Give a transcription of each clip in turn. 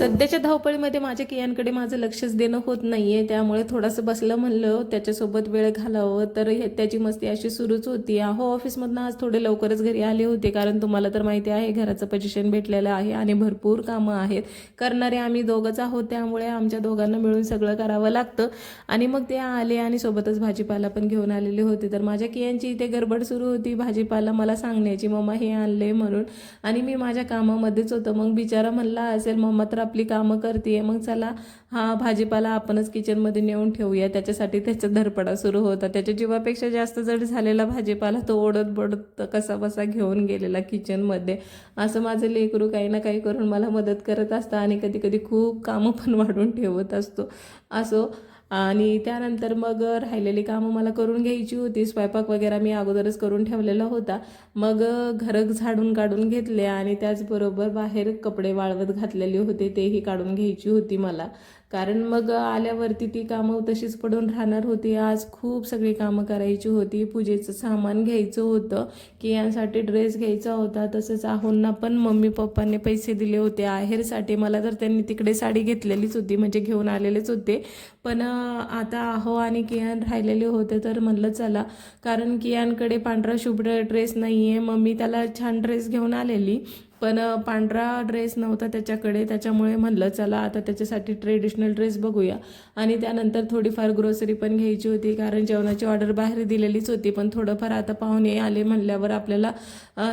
सध्याच्या धावपळीमध्ये माझ्या कियांकडे माझं लक्षच देणं होत नाहीये. त्यामुळे थोडंसं बसलं म्हणलं त्याच्यासोबत वेळ घालावं. तर हे त्याची मस्ती अशी सुरूच होती. अहो ऑफिसमधनं आज थोडे लवकरच घरी आले होते कारण तुम्हाला तर माहिती आहे घराचं पोझिशन भेटलेलं आहे आणि भरपूर कामं आहेत. करणारे आम्ही दोघंच आहोत त्यामुळे आमच्या दोघांना मिळून सगळं करावं लागतं. आणि मग ते आले आणि सोबतच भाजीपाला पण घेऊन आलेले होते. तर माझ्या कियांची इथे गडबड सुरू होती. भाजीपाला मला सांगण्याची मम्मा हे आणले म्हणून. आणि मी माझ्या कामामध्येच होतं. मग बिचारा म्हणला असेल मम्मा तर आपली कामं करते मग चला हा भाजीपाला आपणच किचनमध्ये नेऊन ठेवूया. त्याच्यासाठी त्याचा धरपडा सुरू होता. त्याच्या जीवापेक्षा जास्त जड झालेला भाजीपाला तो ओढत बडत कसा बसा घेऊन गेलेला किचनमध्ये. असं माझं लेकरू काही ना काही करून मला मदत करत असतं आणि कधी कधी खूप कामं पण वाढून ठेवत असतो. असो आणि त्यानंतर मग राहिलेली कामं मला करून घ्यायची होती. स्वयंपाक वगैरे मी अगोदरच करून ठेवलेला होता. मग घर झाडून काढून घेतले आणि त्याचबरोबर बाहेर कपडे वाळवत घातलेले होते. तेही काढून घ्यायची होती मला. कारण मग आल्यावरती ती कामं तशीच पडून राहणार होती. आज खूप सगळी कामं करायची होती. पूजेचं सामान घ्यायचं होतं. की यांसाठी ड्रेस घ्यायचा होता. तसंच आहोंना पण मम्मी पप्पांनी पैसे दिले होते. आहेरसाठी मला तर त्यांनी तिकडे साडी घेतलेलीच होती. म्हणजे घेऊन आलेलेच होते. पण आता आहो आणि कियान राहिलेले होते तर म्हणलं चला. कारण कियानकडे पांढरा शुभ्र ड्रेस नाही आहे मम्मी त्याला छान ड्रेस घेऊन आलेली. पण पांढरा ड्रेस नव्हता त्याच्याकडे. त्याच्यामुळे म्हणलं चला आता त्याच्यासाठी ट्रेडिशनल ड्रेस बघूया. आणि त्यानंतर थोडीफार ग्रोसरी पण घ्यायची होती कारण जेवणाची ऑर्डर बाहेर दिलेलीच होती. पण थोडंफार आता पाहुणे आले म्हणल्यावर आपल्याला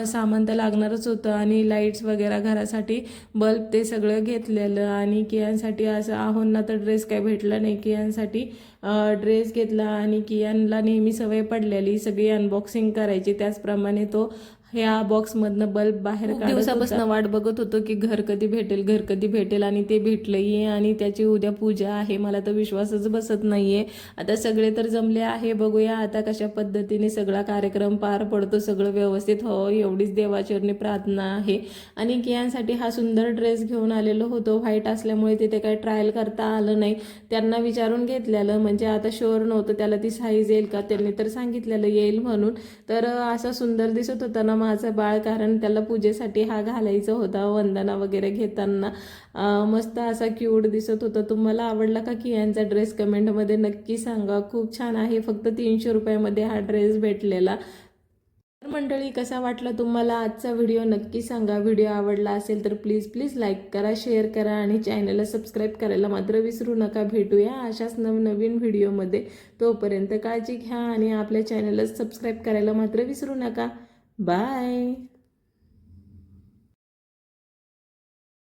सामान तर लागणारच होतं. आणि लाईट्स वगैरे घरासाठी बल्ब ते सगळं घेतलेलं. आणि कियांसाठी असं आहोंना तर ड्रेस काय भेटला नाही. कियांसाठी ड्रेस घेतला. आणि कियांना नेहमी सवय पडलेली सगळी अनबॉक्सिंग करायची. त्याचप्रमाणे तो ह्या बॉक्समधनं बल्ब बाहेर दिवसापासून वाट बघत होतो की घर कधी भेटेल घर कधी भेटेल आणि ते भेटलंही आणि त्याची उद्या पूजा आहे. मला तर विश्वासच बसत नाहीये. आता सगळे तर जमले आहे. बघूया आता कशा पद्धतीने सगळा कार्यक्रम पार पडतो सगळं व्यवस्थित हो एवढीच देवाचरणी प्रार्थना आहे. आणि कियांसाठी हा सुंदर ड्रेस घेऊन आलेलो होतो. व्हाईट असल्यामुळे तिथे काही ट्रायल करता आलं नाही. त्यांना विचारून घेतलेलं. म्हणजे आता शुअर नव्हतं त्याला ती साईज येईल का? त्यांनी तर सांगितलेलं येईल म्हणून. तर असा सुंदर दिसत होता ना माझं बाळ कारण त्याला पूजेसाठी हा घालायचा होता वंदना वगैरे घेताना. मस्त असा क्यूट दिसत होता. तुम्हाला आवडला का की यांचा ड्रेस कमेंटमध्ये नक्की सांगा. खूप छान आहे. फक्त तीनशे रुपयामध्ये हा ड्रेस भेटलेला. तर मंडळी कसा वाटला तुम्हाला आजचा व्हिडिओ नक्की सांगा. व्हिडिओ आवडला असेल तर प्लीज प्लीज लाईक करा शेअर करा आणि चॅनलला सबस्क्राईब करायला मात्र विसरू नका. भेटूया अशाच नवनवीन व्हिडिओमध्ये तोपर्यंत काळजी घ्या आणि आपल्या चॅनलला सबस्क्राईब करायला मात्र विसरू नका. Bye.